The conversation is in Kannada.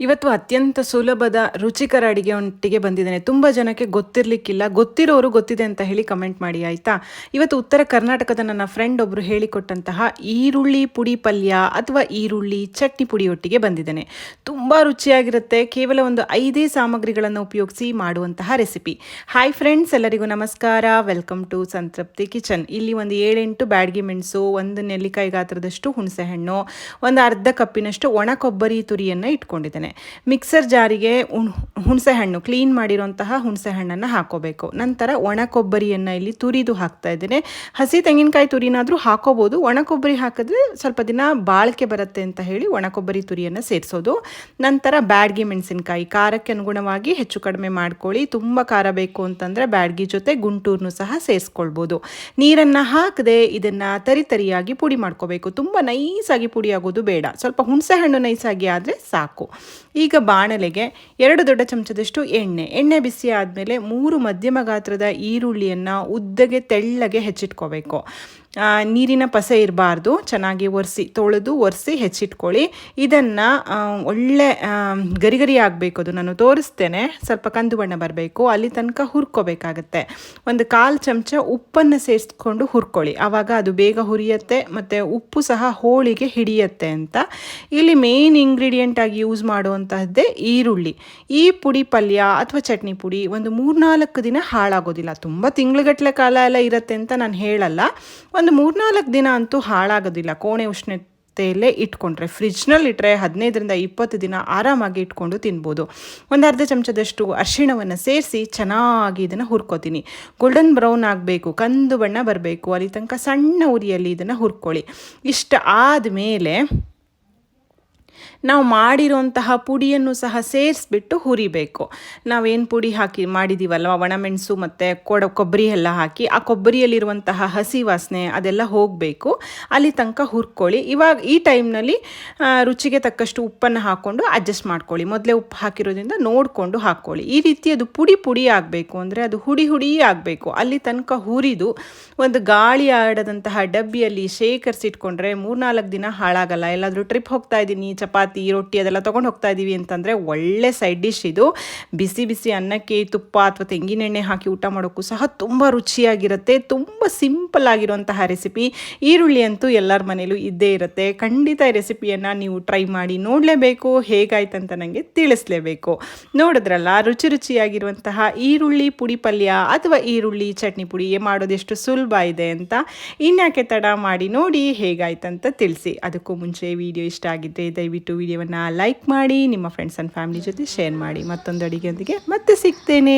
ಇವತ್ತು ಅತ್ಯಂತ ಸುಲಭದ, ರುಚಿಕರ ಅಡಿಗೆ ಒಟ್ಟಿಗೆ ಬಂದಿದ್ದೇನೆ. ತುಂಬ ಜನಕ್ಕೆ ಗೊತ್ತಿರಲಿಕ್ಕಿಲ್ಲ. ಗೊತ್ತಿರೋರು ಗೊತ್ತಿದೆ ಅಂತ ಹೇಳಿ ಕಮೆಂಟ್ ಮಾಡಿ, ಆಯಿತಾ? ಇವತ್ತು ಉತ್ತರ ಕರ್ನಾಟಕದ ನನ್ನ ಫ್ರೆಂಡ್ ಒಬ್ಬರು ಹೇಳಿಕೊಟ್ಟಂತಹ ಈರುಳ್ಳಿ ಪುಡಿ ಪಲ್ಯ ಅಥವಾ ಈರುಳ್ಳಿ ಚಟ್ನಿ ಪುಡಿಯೊಟ್ಟಿಗೆ ಬಂದಿದ್ದೇನೆ. ತುಂಬ ರುಚಿಯಾಗಿರುತ್ತೆ. ಕೇವಲ ಒಂದು ಐದೇ ಸಾಮಗ್ರಿಗಳನ್ನು ಉಪಯೋಗಿಸಿ ಮಾಡುವಂತಹ ರೆಸಿಪಿ ಹಾಯ್ ಫ್ರೆಂಡ್ಸ್ ಎಲ್ಲರಿಗೂ ನಮಸ್ಕಾರ. ವೆಲ್ಕಮ್ ಟು ಸಂತೃಪ್ತಿ ಕಿಚನ್ ಇಲ್ಲಿ ಒಂದು ಏಳೆಂಟು ಬ್ಯಾಡ್ಗಿ ಮೆಣಸು, ಒಂದು ನೆಲ್ಲಿಕಾಯಿ ಗಾತ್ರದಷ್ಟು ಹುಣಸೆಹಣ್ಣು, ಒಂದು ಅರ್ಧ ಕಪ್ಪಿನಷ್ಟು ಒಣ ಕೊಬ್ಬರಿ ತುರಿಯನ್ನು ಇಟ್ಕೊಂಡಿದ್ದೇನೆ. ಮಿಕ್ಸರ್ ಜಾರಿಗೆ ಹುಣ್- ಹುಣಸೆಹಣ್ಣು ಕ್ಲೀನ್ ಮಾಡಿರುವಂತಹ ಹುಣಸೆಹಣ್ಣನ್ನು ಹಾಕೋಬೇಕು. ನಂತರ ಒಣ ಕೊಬ್ಬರಿಯನ್ನು ಇಲ್ಲಿ ತುರಿದು ಹಾಕ್ತಾ ಇದ್ದೇನೆ. ಹಸಿ ತೆಂಗಿನಕಾಯಿ ತುರಿನಾದರೂ ಹಾಕೋಬೋದು. ಒಣ ಕೊಬ್ಬರಿ ಹಾಕಿದ್ರೆ ಸ್ವಲ್ಪ ದಿನ ಬಾಳಿಕೆ ಬರುತ್ತೆ ಅಂತ ಹೇಳಿ ಒಣ ಕೊಬ್ಬರಿ ತುರಿಯನ್ನು ಸೇರಿಸೋದು. ನಂತರ ಬ್ಯಾಡ್ಗಿ ಮೆಣಸಿನಕಾಯಿ, ಖಾರಕ್ಕೆ ಅನುಗುಣವಾಗಿ ಹೆಚ್ಚು ಕಡಿಮೆ ಮಾಡ್ಕೊಳ್ಳಿ. ತುಂಬ ಖಾರ ಬೇಕು ಅಂತಂದರೆ ಬ್ಯಾಡ್ಗಿ ಜೊತೆ ಗುಂಟೂರ್ನು ಸಹ ಸೇರಿಸ್ಕೊಳ್ಬೋದು. ನೀರನ್ನು ಹಾಕದೆ ಇದನ್ನು ತರಿ ತರಿಯಾಗಿ ಪುಡಿ ಮಾಡ್ಕೋಬೇಕು. ತುಂಬ ನೈಸಾಗಿ ಪುಡಿ ಆಗೋದು ಬೇಡ. ಸ್ವಲ್ಪ ಹುಣಸೆ ಹಣ್ಣು ನೈಸಾಗಿ ಆದರೆ ಸಾಕು. ಈಗ ಬಾಣಲೆಗೆ ಎರಡು ದೊಡ್ಡ ಚಮಚದಷ್ಟು ಎಣ್ಣೆ. ಎಣ್ಣೆ ಬಿಸಿ ಆದಮೇಲೆ ಮೂರು ಮಧ್ಯಮ ಗಾತ್ರದ ಈರುಳ್ಳಿಯನ್ನು ಉದ್ದಗೆ ತೆಳ್ಳಗೆ ಹೆಚ್ಚಿಟ್ಕೋಬೇಕು. ನೀರಿನ ಪಸೆ ಇರಬಾರ್ದು. ಚೆನ್ನಾಗಿ ಒರೆಸಿ, ತೊಳೆದು ಒರೆಸಿ ಹೆಚ್ಚಿಟ್ಕೊಳ್ಳಿ. ಇದನ್ನು ಒಳ್ಳೆ ಗರಿಗರಿ ಗರಿ ಗರಿ ಆಗಬೇಕು ಅದು. ನಾನು ತೋರಿಸ್ತೇನೆ. ಸ್ವಲ್ಪ ಕಂದು ಬಣ್ಣ ಬರಬೇಕು. ಅಲ್ಲಿ ತನಕ ಹುರ್ಕೋಬೇಕಾಗತ್ತೆ. ಒಂದು ಕಾಲು ಚಮಚ ಉಪ್ಪನ್ನು ಸೇರಿಸ್ಕೊಂಡು ಹುರ್ಕೊಳ್ಳಿ. ಆವಾಗ ಅದು ಬೇಗ ಹುರಿಯುತ್ತೆ ಮತ್ತು ಉಪ್ಪು ಸಹ ಹೋಳಿಗೆ ಹಿಡಿಯುತ್ತೆ ಅಂತ. ಇಲ್ಲಿ ಮೇನ್ ಇಂಗ್ರೀಡಿಯೆಂಟಾಗಿ ಯೂಸ್ ಯೂಸ್ ಮಾಡುವಂತಹದ್ದೇ ಈರುಳ್ಳಿ. ಈ ಪುಡಿ ಪಲ್ಯ ಅಥವಾ ಚಟ್ನಿ ಪುಡಿ ಒಂದು ಮೂರ್ನಾಲ್ಕು ದಿನ ಹಾಳಾಗೋದಿಲ್ಲ. ತುಂಬ ತಿಂಗಳುಗಟ್ಟಲೆ ಕಾಲ ಎಲ್ಲ ಇರುತ್ತೆ ಅಂತ ನಾನು ಹೇಳಲ್ಲ. ಒಂದು ಮೂರ್ನಾಲ್ಕು ದಿನ ಅಂತೂ ಹಾಳಾಗೋದಿಲ್ಲ. ಕೋಣೆ ಉಷ್ಣ ಉಷ್ಣತೆಯಲ್ಲೇ ಇಟ್ಕೊಂಡ್ರೆ, ಫ್ರಿಜ್ನಲ್ಲಿ ಇಟ್ಟರೆ ಹದಿನೈದರಿಂದ ಇಪ್ಪತ್ತು ದಿನ ಆರಾಮಾಗಿ ಇಟ್ಕೊಂಡು ತಿನ್ಬೋದು. ಒಂದು ಅರ್ಧ ಚಮಚದಷ್ಟು ಅರಿಶಿಣವನ್ನು ಸೇರಿಸಿ ಚೆನ್ನಾಗಿ ಇದನ್ನು ಹುರ್ಕೋತೀನಿ. ಗೋಲ್ಡನ್ ಬ್ರೌನ್ ಆಗಬೇಕು, ಕಂದು ಬಣ್ಣ ಬರಬೇಕು, ಅಲ್ಲಿ ತನಕ ಸಣ್ಣ ಉರಿಯಲ್ಲಿ ಇದನ್ನು ಹುರ್ಕೊಳ್ಳಿ. ಇಷ್ಟ ಆದಮೇಲೆ ನಾವು ಮಾಡಿರೋಂತಹ ಪುಡಿಯನ್ನು ಸಹ ಸೇರಿಸ್ಬಿಟ್ಟು ಹುರಿಬೇಕು. ನಾವೇನು ಪುಡಿ ಹಾಕಿ ಮಾಡಿದ್ದೀವಲ್ವ ಒಣಮೆಣಸು ಮತ್ತು ಕೊಡ ಕೊಬ್ಬರಿ ಎಲ್ಲ ಹಾಕಿ, ಆ ಕೊಬ್ಬರಿಯಲ್ಲಿರುವಂತಹ ಹಸಿ ವಾಸನೆ ಅದೆಲ್ಲ ಹೋಗಬೇಕು. ಅಲ್ಲಿ ತನಕ ಹುರ್ಕೊಳ್ಳಿ. ಇವಾಗ ಈ ಟೈಮ್ನಲ್ಲಿ ರುಚಿಗೆ ತಕ್ಕಷ್ಟು ಉಪ್ಪನ್ನು ಹಾಕ್ಕೊಂಡು ಅಡ್ಜಸ್ಟ್ ಮಾಡ್ಕೊಳ್ಳಿ. ಮೊದಲೇ ಉಪ್ಪು ಹಾಕಿರೋದ್ರಿಂದ ನೋಡಿಕೊಂಡು ಹಾಕ್ಕೊಳ್ಳಿ. ಈ ರೀತಿ ಅದು ಪುಡಿ ಪುಡಿ ಆಗಬೇಕು ಅಂದರೆ ಅದು ಹುಡಿ ಹುಡಿ ಆಗಬೇಕು. ಅಲ್ಲಿ ತನಕ ಹುರಿದು ಒಂದು ಗಾಳಿ ಆಡದಂತಹ ಡಬ್ಬಿಯಲ್ಲಿ ಶೇಖರಿಸಿಟ್ಕೊಂಡ್ರೆ ಮೂರ್ನಾಲ್ಕು ದಿನ ಹಾಳಾಗಲ್ಲ. ಎಲ್ಲಾದರೂ ಟ್ರಿಪ್ ಹೋಗ್ತಾ ಇದ್ದೀನಿ ರೊಟ್ಟಿ ಅದೆಲ್ಲ ತೊಗೊಂಡು ಹೋಗ್ತಾ ಇದ್ದೀವಿ ಅಂತಂದರೆ ಒಳ್ಳೆ ಸೈಡ್ ಡಿಶ್ ಇದು. ಬಿಸಿ ಬಿಸಿ ಅನ್ನಕ್ಕೆ ತುಪ್ಪ ಅಥವಾ ತೆಂಗಿನೆಣ್ಣೆ ಹಾಕಿ ಊಟ ಮಾಡೋಕ್ಕೂ ಸಹ ತುಂಬ ರುಚಿಯಾಗಿರುತ್ತೆ. ತುಂಬ ಸಿಂಪಲ್ ಆಗಿರುವಂತಹ ರೆಸಿಪಿ ಈರುಳ್ಳಿ ಅಂತೂ ಎಲ್ಲರ ಮನೇಲೂ ಇದ್ದೇ ಇರುತ್ತೆ. ಖಂಡಿತ ಈ ರೆಸಿಪಿಯನ್ನು ನೀವು ಟ್ರೈ ಮಾಡಿ ನೋಡಲೇಬೇಕು. ಹೇಗಾಯ್ತು ಅಂತ ನನಗೆ ತಿಳಿಸ್ಲೇಬೇಕು. ನೋಡಿದ್ರಲ್ಲ, ರುಚಿ ರುಚಿಯಾಗಿರುವಂತಹ ಈರುಳ್ಳಿ ಪುಡಿ ಪಲ್ಯ ಅಥವಾ ಈರುಳ್ಳಿ ಚಟ್ನಿ ಪುಡಿ ಮಾಡೋದೆಷ್ಟು ಸುಲಭ ಇದೆ ಅಂತ ಇನ್ಯಾಕೆ ತಡ ಮಾಡಿ ನೋಡಿ ಹೇಗಾಯ್ತಂತ ತಿಳಿಸಿ. ಅದಕ್ಕೂ ಮುಂಚೆ ವಿಡಿಯೋ ಇಷ್ಟ ಆಗಿದ್ದರೆ ದಯವಿಟ್ಟು ವಿಡಿಯೋವನ್ನು ಲೈಕ್ ಮಾಡಿ, ನಿಮ್ಮ ಫ್ರೆಂಡ್ಸ್ ಆ್ಯಂಡ್ ಫ್ಯಾಮಿಲಿ ಜೊತೆ ಶೇರ್ ಮಾಡಿ. ಮತ್ತೊಂದು ಅಡುಗೆಯೊಂದಿಗೆ ಮತ್ತೆ ಸಿಗ್ತೇನೆ.